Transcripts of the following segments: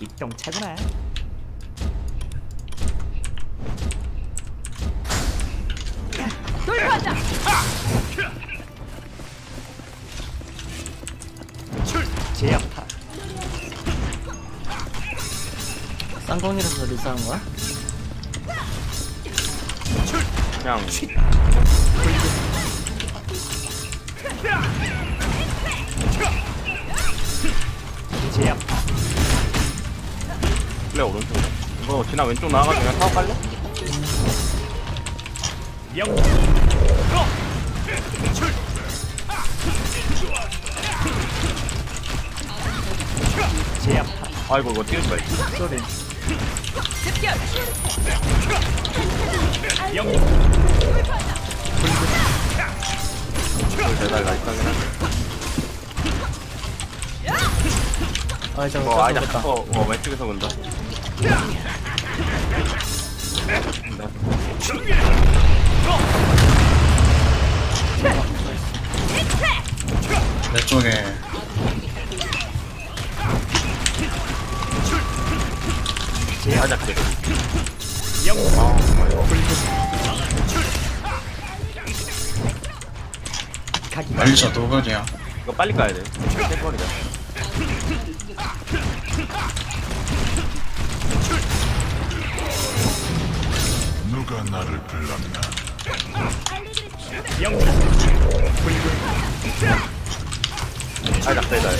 입동차구나. 돌파한다. 제압파. 쌍둥이라서 리스하는 거야? 그냥 플레 오른쪽 이거 지나 왼쪽 나와가지고 그냥 타고 갈래? 아이고 이거 뛰지 말지 쏘리. 이거 대달 나이스하긴 한데 아 저거 어 아이작 다. 어, 어 왼쪽에서 본다 내 쪽에. 영. 아 정말 이거 빨리 가야 돼. 땡거리다 누가 나를 불렀나? 영. 아이작 대달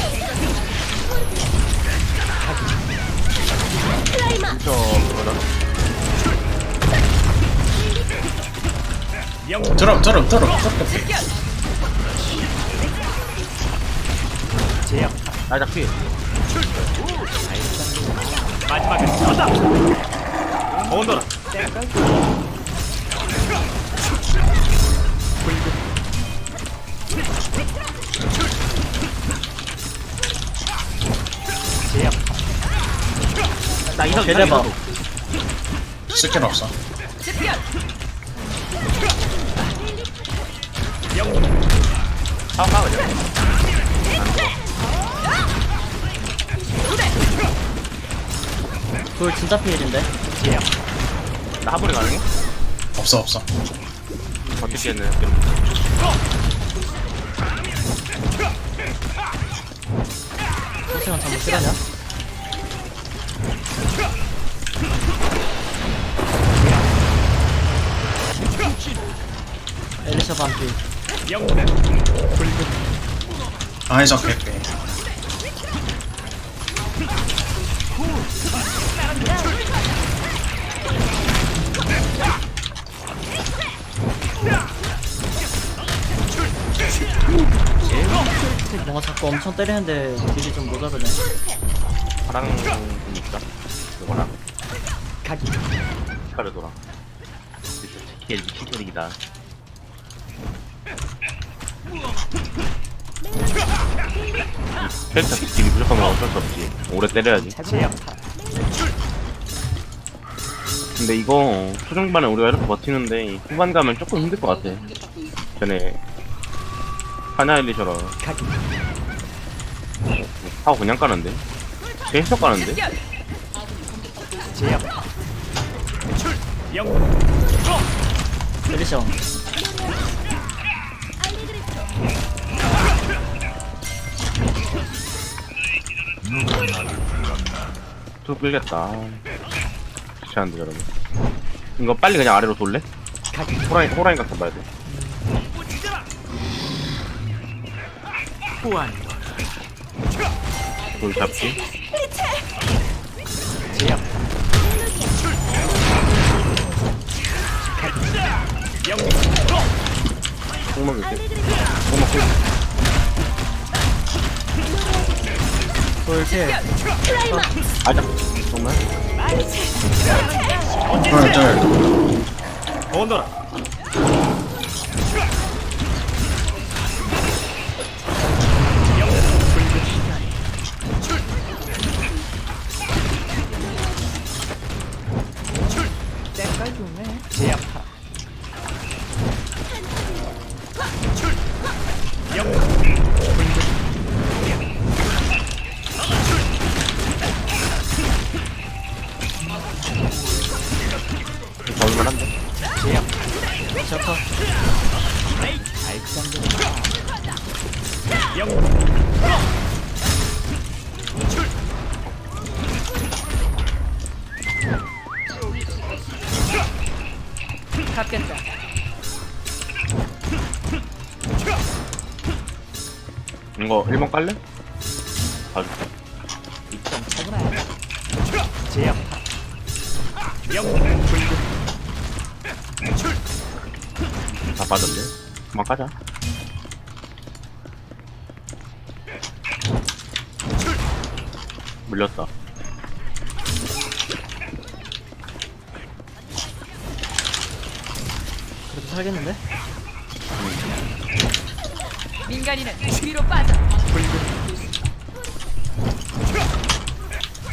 저 영. 들어 들어 들어 들어 제압파. 아이작 피 마지막은 저다. 더운더라. 나 이석 대대박. 스킬 없어 습격. 영. 타고 가 그냥 돌 진짜 피해진데. 나 하부리 가능해? 없어 없어 했네 소시간 잘못 쓰려냐? 엘리샤 반피 영. 아이작 개피 뭔가 자꾸 엄청 때리는데 딜이 좀 모자르네. 파랑 좀 있다. 이거랑 가기. 진짜 치킨 미친 소리기다. 캐릭터 스킬이 부족하면 어쩔 수 없지. 오래 때려야지. 제압파. 근데 이거 초중반에 우리가 이렇게 버티는데 후반 가면 조금 힘들 것 같아 전에 하나일리처럼 가기. 하고 그냥 까는데 계속 까는데. 영. 엘 툭 끌겠다 귀찮은데 저러면 이거 빨리 그냥 아래로 돌래? 호라인 호라인 같은 봐야 돼. 돌 잡기 제압파. 영. 콩먹 이렇게 콩먹 돌킬 아자 정말? 둘둘 온도라. 잡아. 갔겠다. 이거 1번 깔래? 봐줄게 까자. 물렸다. 그래도 살겠는데? 민간인은 뒤로 빠져.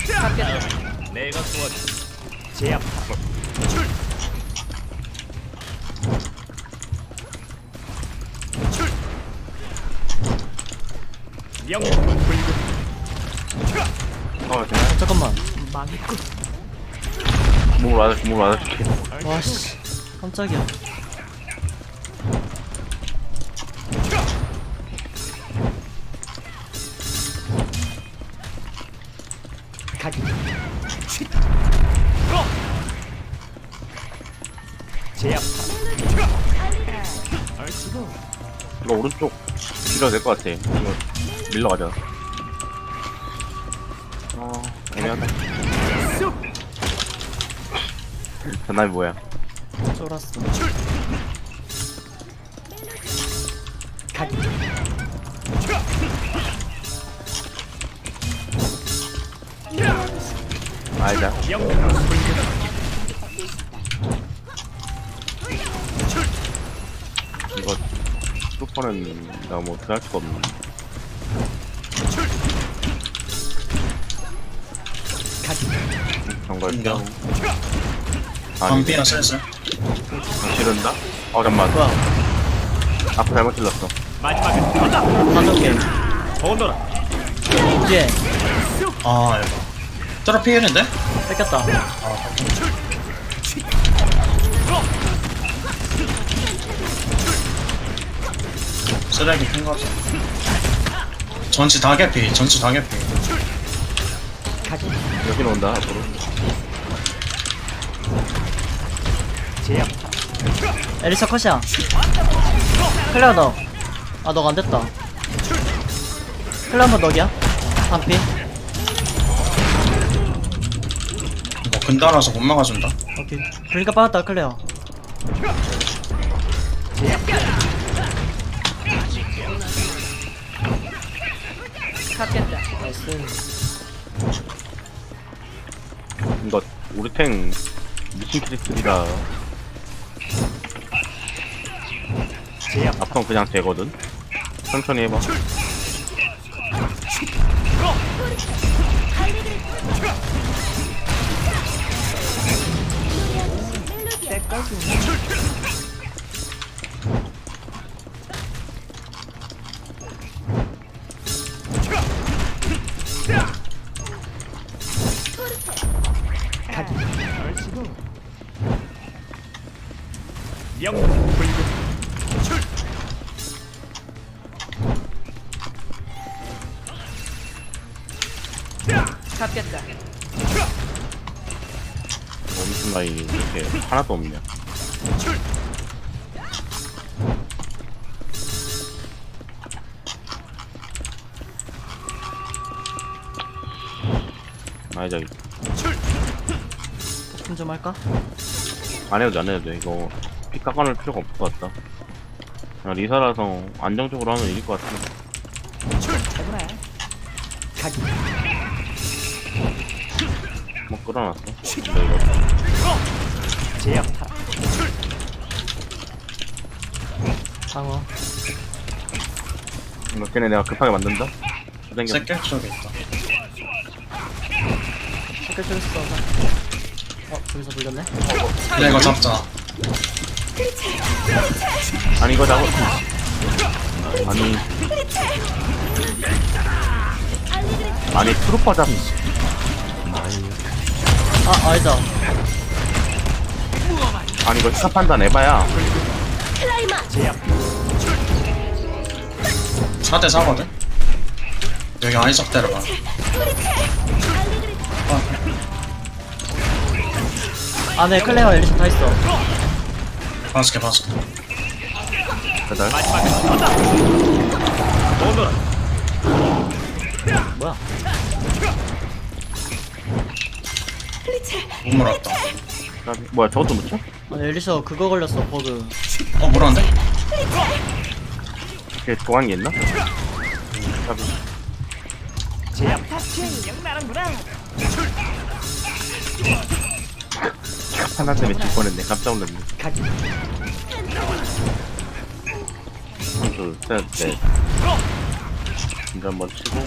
바뀌었다. 내가 도와줘 제압하라 영웅 붉은 어, 그냥 아, 잠깐만. 망했군 몸으로 맞아줄게, 몸으로 맞아줄게. 와씨. 깜짝이야. 가기! 제압하라 얼씨구 이거 오른쪽 밀어도 될 것 같아. 이거 밀러 가자. 어, 애매하다. 전남이 뭐야? 쫄았어. 알자. 슈퍼는 나뭐 어떻게 할 수가 없네. 인정. 아니, 반피야 슬슬. 지른다? 어, 잠깐만. 뭐야? 앞에 잘못 찔렀어. 너다 반전 게임. 더너라 뒤에 아 이거. 트로 피해인데? 뺏겼다. 쓰레기 큰 거지. 전치 다 개피. 전치 다 개피. 여기로 온다, 앞으로. 에리사 컷이야. 클레어 너. 아, 너가 안 됐다. 클레어 한번 너기야? 반피? 이거 근달아서 못 막아준다. 오케이. 그러니까 빠졌다, 클레어. 나이스. 이거, 우리 탱, 미친 캐릭터이라, 앞선 그냥 되거든? 천천히 해봐. 가기 영웅. 엄청 나이, 이렇게, 하나도 없냐. 아, 저기. 폭풍 좀 할까? 안 해도 돼, 안 해도 돼. 이거 피 깎아낼 필요가 없을 것 같다. 그냥 리사라서 안정적으로 하면 이길 것 가기 뭐 끌어놨어. 근데 이거 방어. 이거 걔네 내가 급하게 만든다. 새끼 쪽에 있다. 쪽에서 어, 저기서 물렸네? 근데 이거 잡자. 아니 이거 잡아. 아니. 아니 트루퍼 잡. 아, 아니다. 아니 이거 시사 판단 해봐야. 제압 4대 4거든? 여기 아이작 때려봐. 안에 클레어 엘리사 다 있어. 봐줄게 봐줄게. 배달. 마지막은 너다 더너라 거야? 못 물었다. 까비. 뭐야 저것도 못 쳐? 아니 엘리셔 그거 걸렸어 버그 어 물었네. 그게 도항이 있나? 까비. 제압 영 나랑구나. 하나 때문에 질 뻔했네. 깜짝 놀랐네. 가기. 둘셋넷. 진짜 한번 치고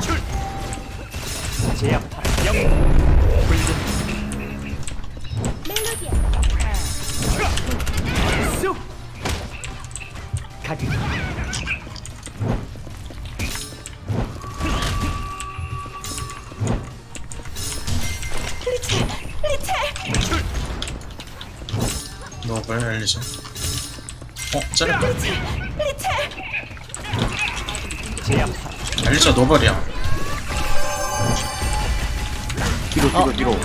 출. 제압 영. 어? 제압 엘리죠 노블이야. 뒤로 뒤로 뒤로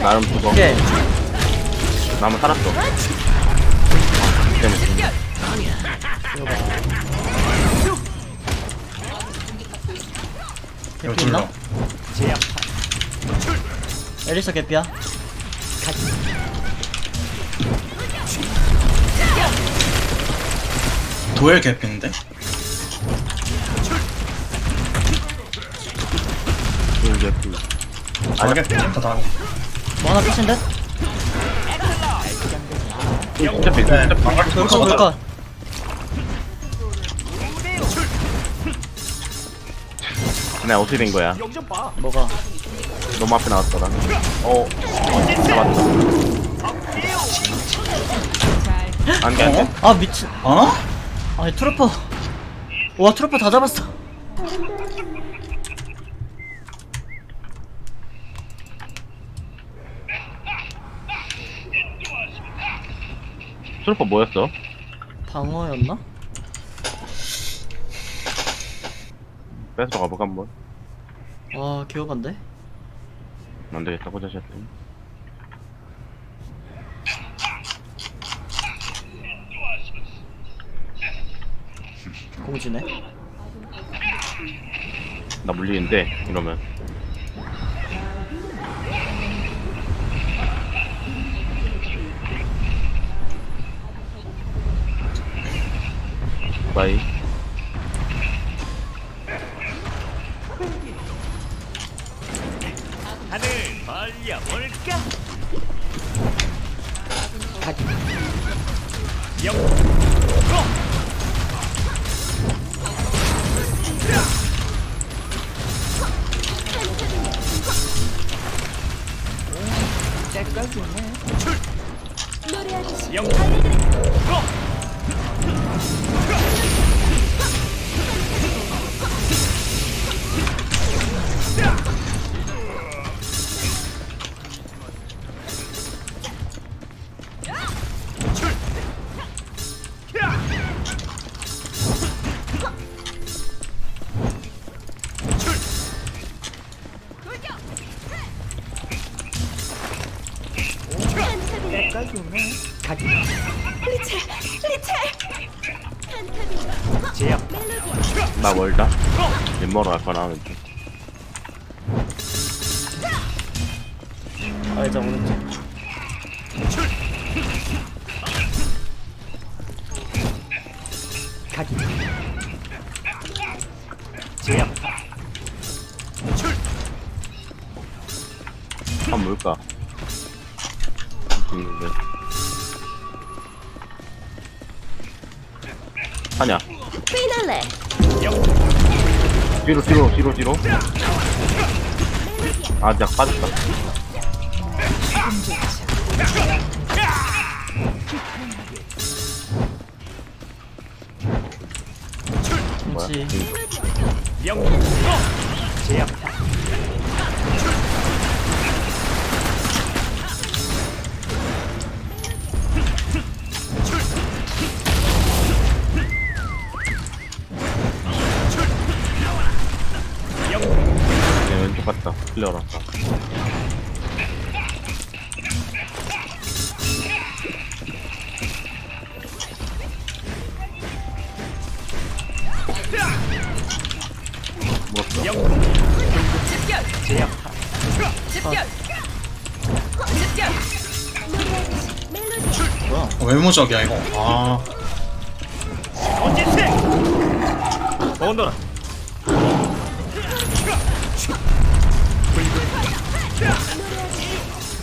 나름 죽어 오케이 나무 살았어 어, 때문에 있나? 둘러. 제압 엘리셔 개피야 도엘 개피인데? 둘 개피 아 개피 다 다. 뭐 하나 끝인데? 진짜 피 네, 진짜 피 방갈 돌컷 돌컷. 내 어떻게 된 거야 봐. 뭐가 너무 앞에 나왔더라 어 잡았다 안 돼 안돼 아 미친 어? 아니 트루퍼 와 트루퍼 다 잡았어 트루퍼 뭐였어? 방어였나? 뺏어 가볼까 한번? 와 개오반데? 안 되겠다 호자샷 공지네? 나 물리는데 이러면. 바이 벌려볼까? 가기. 영. 고! 영. 고! 나 멀다 림머로 갈거나 왼쪽 아 이제 오른쪽 가기. 제압. 한 뭘까 수 있는데. 하냐? 뒤로 뒤로 뒤로 뒤로. 아, 내가 빠졌다. 뭐야? 그렇지. 음. 영. 어. 제압 내 네, 왼쪽 갔다. 클리어라서. 물었어. 영. 집결. 제압파. 집결. 집결. 뭐야? 어, 외모적이야 이거 아 언제세? 오너라.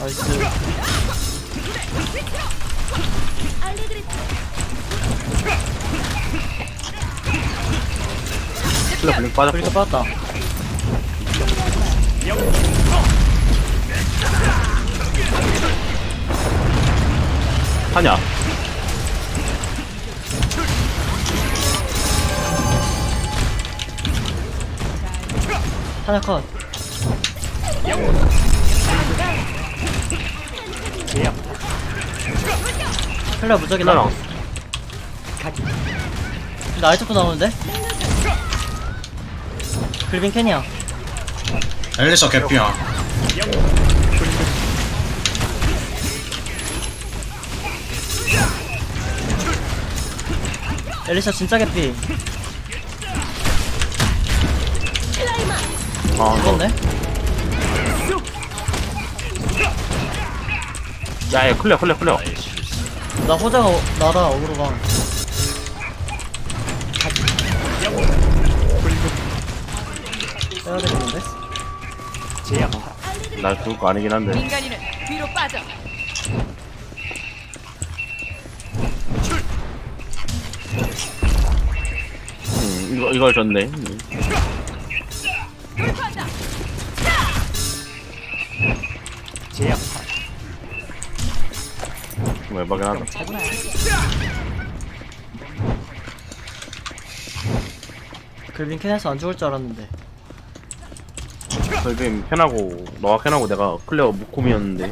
나이스. 클리어 블링 빠졌고. 브리도 빠졌다. 영. 하냐? 하나 컷. 제압파. 클리어 가기. 나 아이쪽도 나오는데? 글빈 캔이야. 엘리셔 개피야 영. 엘리샤 진짜 개피. 아, 이거. 죽었네? 야, 야, 클리어, 클리어, 클리어. 나 호자가 어- 나다, 어그로가. 영. 빼야 되겠는데? 나 죽을 거 아니긴 한데. 민간인은 뒤로 빠져. 음, 이거, 이걸 줬네. 좀 에바긴 하다. 글빈 캔에서 안 죽을 줄 알았는데. 설빔 캔하고, 너가 캔하고 내가 클리어 무콤이었는데.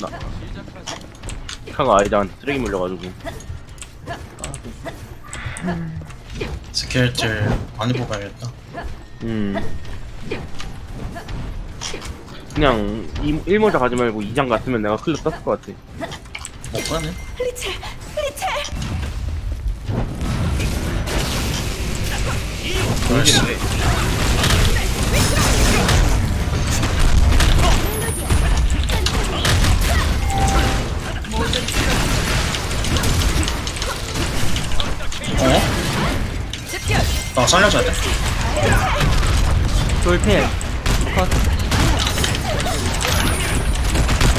나. 피카가 아이장한테 쓰레기 물려가지고. 스킬 줄 많이 뽑아야겠다 음. 그냥, 이, 1모자 가지 말고 2장 갔으면 내가 클리어 떴을 것 같아. 못 가네 나이스 어? 집결. 나 살려줘야 돼 돌필. 컷.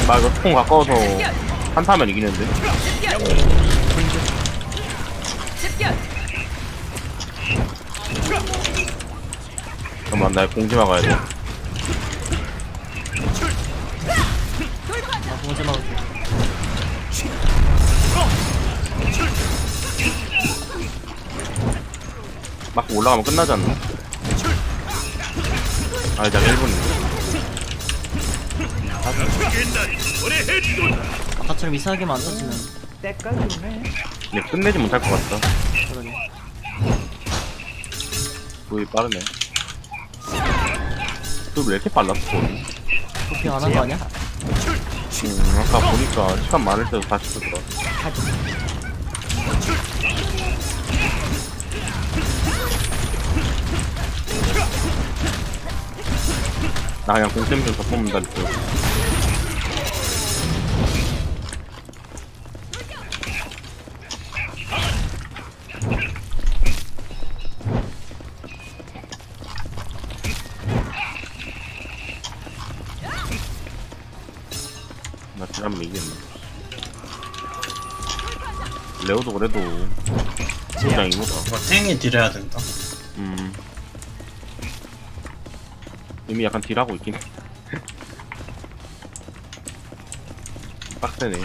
나 이거 스폰 가까워서 한타면 이기는데. 잠깐만, 나 공지 막아야 돼. 나 공지 막을게. 막 올라가면 끝나지 않나? 아, 이제 1분이네. 아까처럼 이상하게만 안 터지면. 근데 끝내지 못할 것 같다. 그러게. 보이 빠르네. 또 왜 이렇게 빨랐어? 음, 도핑 안 한 거 아니야? 아까 보니까 시간 많을 때도 다시 쓰더라. 나 그냥 공템 좀더 뽑는다, 그. 나 이겼네. 레오도 그래도 그냥 이거다. 이거 탱이 딜해야 된다 음. 이미 약간 딜하고 있긴 해. 빡세네.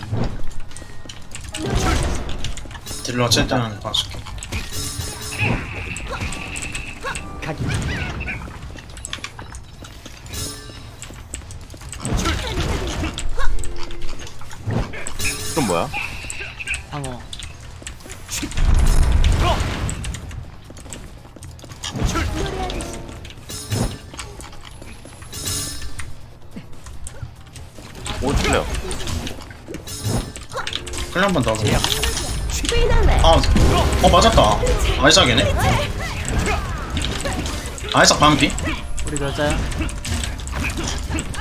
딜러 최대한 봐줄게 가기. 그럼 뭐야? 방어 오, 틀려. 클리 한번 더 하고 제압. 아, 어 맞았다 아이작이네 아이작 반피 우리 여자야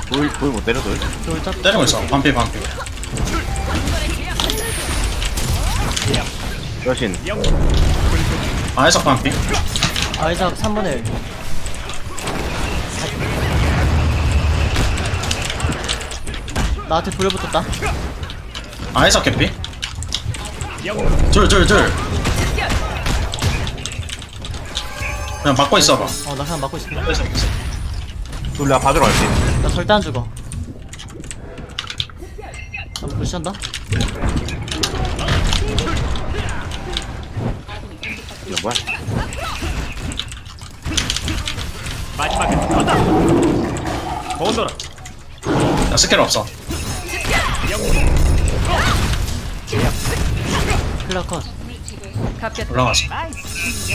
보이, 보이 못 때려도 돼. 돌 짭. 때리고 있어 반피 반피 여신. 아이작 반피 아이작 3분의 1 나한테 불에 붙었다 아이작 개피. 둘둘둘 그냥 막고 있어봐 어나 그냥 맞고 그래서 둘 내가 봐주러 갈게. 나 절대 안 죽어 나 무시한다? 이거 뭐야? 마지막은 너다. 보너라. 나 스킬 없어 영웅. 제압. 클리어 컷 갑격 올라가서 나이스.